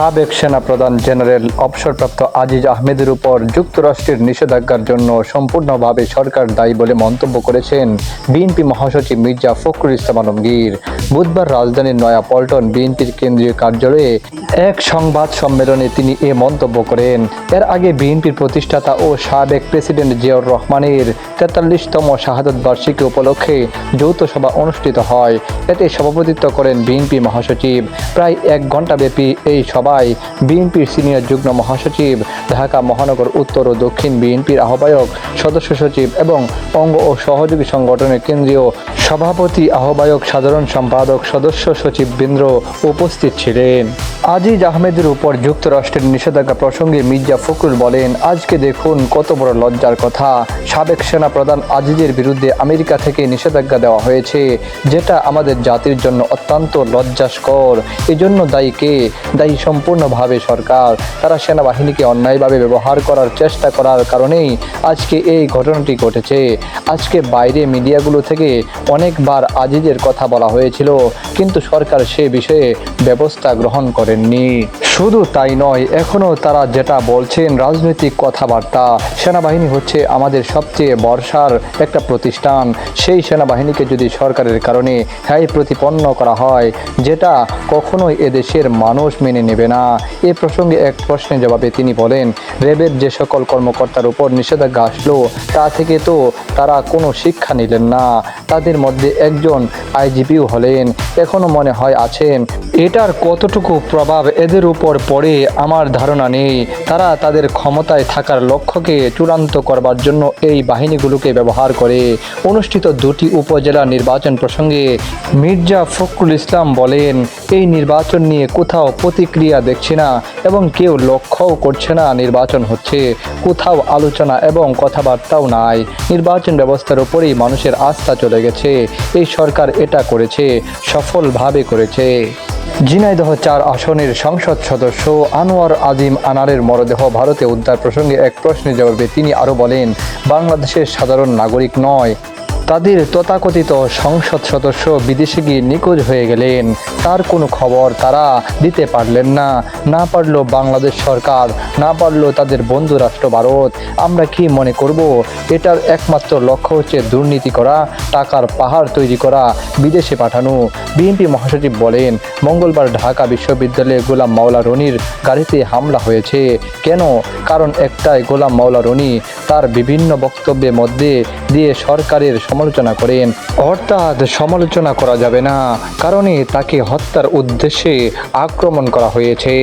সাবেক সেনাপ্রধান জেনারেল অবসরপ্রাপ্ত আজিজ আহমেদের উপর যুক্তরাষ্ট্রের নিষেধাজ্ঞার জন্য সম্পূর্ণভাবে সরকার দায়ী বলে মন্তব্য করেছেন বিএনপি মহাসচিব মির্জা ফখরুল ইসলাম আলমগীর। বুধবার রাজধানীর নয়া পল্টন বিএনপির কেন্দ্রীয় কার্যালয়ে এক সংবাদ সম্মেলনে তিনি এ মন্তব্য করেন। এর আগে বিএনপির প্রতিষ্ঠাতা ও সাবেক প্রেসিডেন্ট জিয়াউর রহমানের তেতাল্লিশতম শাহাদত বার্ষিকী উপলক্ষে যৌথ সভা অনুষ্ঠিত হয়। এতে সভাপতিত্ব করেন বিএনপি মহাসচিব। প্রায় এক ঘণ্টাব্যাপী এই সভায় বিএনপির সিনিয়র যুগ্ম মহাসচিব, ঢাকা মহানগর উত্তর ও দক্ষিণ বিএনপির আহ্বায়ক, সদস্য সচিব এবং অঙ্গ ও সহযোগী সংগঠনের কেন্দ্রীয় সভাপতি, আহ্বায়ক, সাধারণ সম্পাদক সদস্য সচিব বৃন্দ্র উপস্থিত ছিলেন। আজিজ আহমেদের উপর যুক্তরাষ্ট্রের নিষেধাজ্ঞা প্রসঙ্গে মির্জা ফখরুল বলেন, আজকে দেখুন কত বড় লজ্জার কথা। সাবেক সেনা প্রধান আজিজের বিরুদ্ধে আমেরিকা থেকে নিষেধাজ্ঞা দেওয়া হয়েছে, যেটা আমাদের জাতির জন্য অত্যন্ত লজ্জাস্কর। এজন্য দায়ী কে? দায়ী সম্পূর্ণভাবে সরকার। তারা সেনাবাহিনীকে অন্যায়ভাবে ব্যবহার করার চেষ্টা করার কারণেই আজকে এই ঘটনাটি ঘটেছে। আজকে বাইরে মিডিয়াগুলো থেকে অনেকবার আজিজের কথা বলা হয়েছিল কিন্তু সরকার সে বিষয়ে ব্যবস্থা গ্রহণ করেননি। শুধু তাই নয় এখনও তারা যেটা বলছেন, রাজনৈতিক কথাবার্তা। সেনাবাহিনী হচ্ছে আমাদের সবচেয়ে বর্ষার একটা প্রতিষ্ঠান। সেই সেনাবাহিনীকে যদি সরকারের কারণে হ্যায় প্রতিপন্ন করা হয়, যেটা কখনোই এদেশের মানুষ মেনে নেবে না। এ প্রসঙ্গে এক প্রশ্নের জবাবে তিনি বলেন, রেবের যে সকল কর্মকর্তার উপর নিষেধাজ্ঞা আসলো, তা থেকে তো তারা কোনো শিক্ষা নিলেন না। তাদের মধ্যে একজন আইজিপিও হলেন এখনও মনে হয় আছেন। এটার কতটুকু প্রভাব এদের উপর পড়ে আমার ধারণা নেই। তারা তাদের ক্ষমতায় থাকার লক্ষ্যকে চূড়ান্ত করবার জন্য এই বাহিনীগুলোকে ব্যবহার করে। অনুষ্ঠিত দুটি উপজেলা নির্বাচন প্রসঙ্গে মির্জা ফখরুল ইসলাম বলেন, এই নির্বাচন নিয়ে কোথাও প্রতিক্রিয়া দেখছি না এবং কেউ লক্ষ্যও করছে না নির্বাচন হচ্ছে। কোথাও আলোচনা এবং কথাবার্তাও নাই। নির্বাচন ব্যবস্থার উপরেই মানুষের আস্থা চলে গেছে। এই সরকার এটা করেছে। সফলভাবে করেছে। ঝিনাইদহ চার আসনের সংসদ সদস্য আনোয়ার আজিম আনারের মরদেহ ভারতে উদ্ধার প্রসঙ্গে এক প্রশ্নের জবাবে তিনি আরও বলেন, বাংলাদেশের সাধারণ নাগরিক নয়। তাদের তথাকথিত সংসদ সদস্য বিদেশে গিয়ে নিখোঁজ হয়ে গেলেন। তার কোনো খবর তারা দিতে পারলেন না। না পারল বাংলাদেশ সরকার, না পারল তাদের বন্ধু রাষ্ট্র ভারত। আমরা কি মনে করব? এটার একমাত্র লক্ষ্য হচ্ছে দুর্নীতি করা, টাকার পাহাড় তৈরি করা, বিদেশে পাঠানো। বিএনপি মহাসচিব বলেন, মঙ্গলবার ঢাকা বিশ্ববিদ্যালয়ে গোলাম মাওলা রনির গাড়িতে হামলা হয়েছে। কেন? কারণ একটাই গোলাম মাওলা রনি তার বিভিন্ন বক্তব্যের মধ্যে দিয়ে সরকারের সমালোচনা করেন। অর্থাৎ সমালোচনা করা যাবে না কারণে তাকে হত্যার উদ্দেশ্যে আক্রমণ করা হয়েছে।